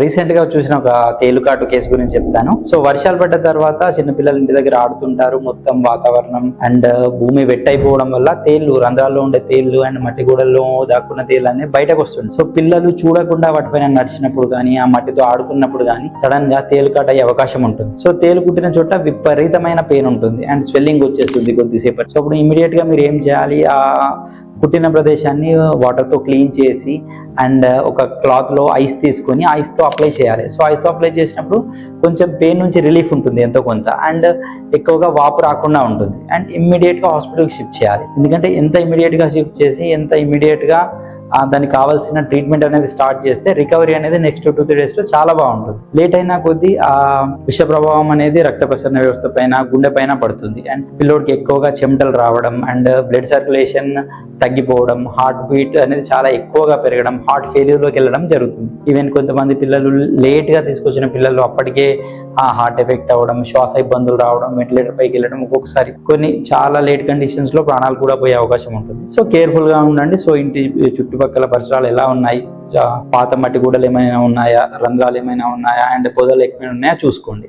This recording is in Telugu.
రీసెంట్గా చూసిన ఒక తేలుకాటు కేసు గురించి చెప్తాను. సో వర్షాలు పడ్డ తర్వాత చిన్నపిల్లలు ఇంటి దగ్గర ఆడుతుంటారు. మొత్తం వాతావరణం అండ్ భూమి వెట్టయిపోవడం వల్ల తేళ్ళు రంధ్రాల్లో ఉండే తేళ్ళు అండ్ మట్టి గూడల్లో దాక్కున్న తేళ్ళు అనేవి బయటకు వస్తుంది సో పిల్లలు చూడకుండా వాటిపైన నడిచినప్పుడు కానీ ఆ మట్టితో ఆడుకున్నప్పుడు కానీ సడన్గా తేలుకాట అయ్యే అవకాశం ఉంటుంది. సో తేలు కుట్టిన చోట విపరీతమైన పెయిన్ ఉంటుంది అండ్ స్వెల్లింగ్ వచ్చేస్తుంది కొద్దిసేపటి సో అప్పుడు ఇమీడియట్గా మీరు ఏం చేయాలి? ఆ కుట్టిన ప్రదేశాన్ని వాటర్తో క్లీన్ చేసి అండ్ uh, ఒక క్లాత్లో ఐస్ తీసుకొని ఐస్తో అప్లై చేయాలి. సో ఐస్తో అప్లై చేసినప్పుడు కొంచెం పెయిన్ నుంచి రిలీఫ్ ఉంటుంది ఎంతో కొంత. అండ్ uh, ఎక్కువగా వాపు రాకుండా ఉంటుంది. అండ్ ఇమ్మీడియట్గా హాస్పిటల్కి షిఫ్ట్ చేయాలి. ఎందుకంటే ఎంత ఇమ్మీడియట్గా షిఫ్ట్ చేసి ఎంత ఇమ్మీడియట్గా దానికి కావాల్సిన ట్రీట్మెంట్ అనేది స్టార్ట్ చేస్తే రికవరీ అనేది నెక్స్ట్ టూ త్రీ డేస్లో చాలా బాగుంటుంది. లేట్ అయినా కొద్దీ ఆ విష ప్రభావం అనేది రక్త ప్రసరణ వ్యవస్థ పైన గుండె పైన పడుతుంది. అండ్ పిల్లోడికి ఎక్కువగా చెమటలు రావడం అండ్ బ్లడ్ సర్క్యులేషన్ తగ్గిపోవడం హార్ట్ బీట్ అనేది చాలా ఎక్కువగా పెరగడం హార్ట్ ఫెయిల్యూర్లోకి వెళ్ళడం జరుగుతుంది. ఈవెన్ కొంతమంది పిల్లలు లేట్గా తీసుకొచ్చిన పిల్లలు అప్పటికే ఆ హార్ట్ ఎఫెక్ట్ అవ్వడం శ్వాస ఇబ్బందులు రావడం వెంటిలేటర్ పైకి వెళ్ళడం ఒక్కొక్కసారి కొన్ని చాలా లేట్ కండిషన్స్లో ప్రాణాలు కూడా పోయే అవకాశం ఉంటుంది. సో కేర్ఫుల్గా ఉండండి. సో ఇంటి చుట్టూ చుట్టుపక్కల పరిసరాలు ఎలా ఉన్నాయి? పాత మట్టి గూడలు ఏమైనా ఉన్నాయా? రంధ్రాలు ఏమైనా ఉన్నాయా? అండ్ పొదలు ఏమైనా ఉన్నాయా? చూసుకోండి.